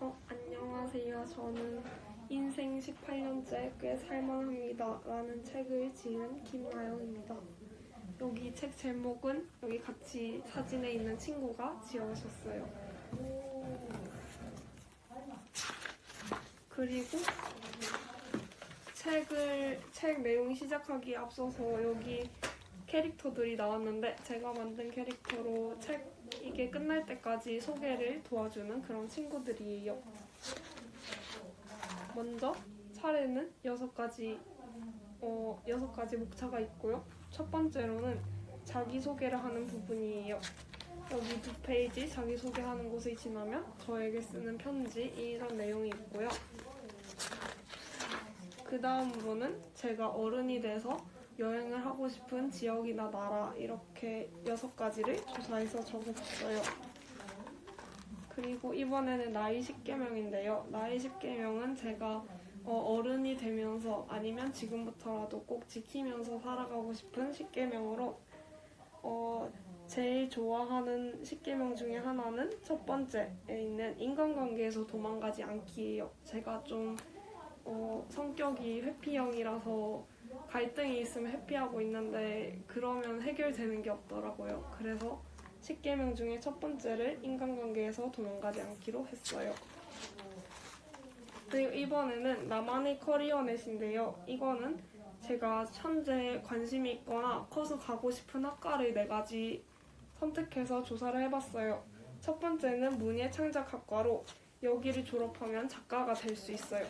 어, 안녕하세요. 저는 인생 18년째 꽤 살만합니다. 라는 책을 지은 김나영입니다. 여기 책 제목은 여기 같이 사진에 있는 친구가 지어주셨어요. 그리고 책을, 책 내용 시작하기 앞서서 여기 캐릭터들이 나왔는데 제가 만든 캐릭터로 책 이게 끝날 때까지 소개를 도와주는 그런 친구들이에요. 먼저 차례는 여섯 가지 어 여섯 가지 목차가 있고요. 첫 번째로는 자기 소개를 하는 부분이에요. 여기 두 페이지 자기 소개하는 곳을 지나면 저에게 쓰는 편지 이런 내용이 있고요. 그 다음으로는 제가 어른이 돼서 여행을 하고 싶은 지역이나 나라 이렇게 여섯 가지를 조사해서 적어봤어요. 그리고 이번에는 나이 10개명인데요. 나이 10개명은 제가 어, 어른이 되면서 아니면 지금부터라도 꼭 지키면서 살아가고 싶은 10개명으로 어, 제일 좋아하는 10개명 중에 하나는 첫 번째에 있는 인간관계에서 도망가지 않기예요. 제가 좀 어, 성격이 회피형이라서 갈등이 있으면 회피하고 있는데 그러면 해결되는 게 없더라고요. 그래서 10개명 중에 첫 번째를 인간관계에서 도망가지 않기로 했어요. 그리고 이번에는 나만의 커리어 넷인데요. 이거는 제가 현재 관심이 있거나 커서 가고 싶은 학과를 네 가지 선택해서 조사를 해봤어요. 첫 번째는 문예 창작학과로 여기를 졸업하면 작가가 될 수 있어요.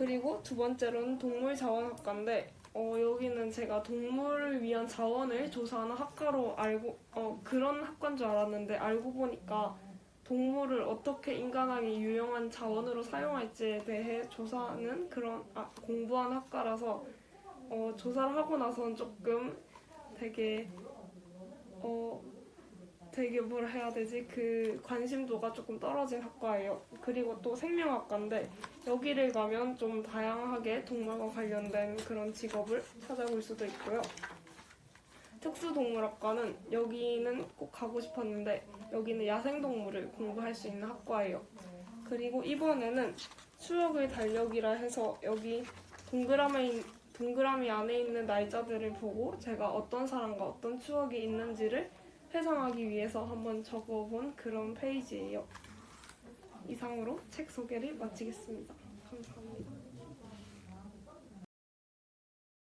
그리고 두 번째로는 동물자원학과인데 어, 여기는 제가 동물을 위한 자원을 조사하는 학과로 알고 어, 그런 학과인 줄 알았는데 알고 보니까 동물을 어떻게 인간에게 유용한 자원으로 사용할지에 대해 조사하는 그런 아, 공부한 학과라서 어, 조사를 하고 나서는 조금 되게 어 되게 뭘 해야 되지 그 관심도가 조금 떨어진 학과예요. 그리고 또 생명학과인데 여기를 가면 좀 다양하게 동물과 관련된 그런 직업을 찾아볼 수도 있고요. 특수동물학과는 여기는 꼭 가고 싶었는데 여기는 야생동물을 공부할 수 있는 학과예요. 그리고 이번에는 추억의 달력이라 해서 여기 동그라미, 동그라미 안에 있는 날짜들을 보고 제가 어떤 사람과 어떤 추억이 있는지를 회상하기 위해서 한번 적어본 그런 페이지예요. 이상으로 책 소개를 마치겠습니다. 감사합니다.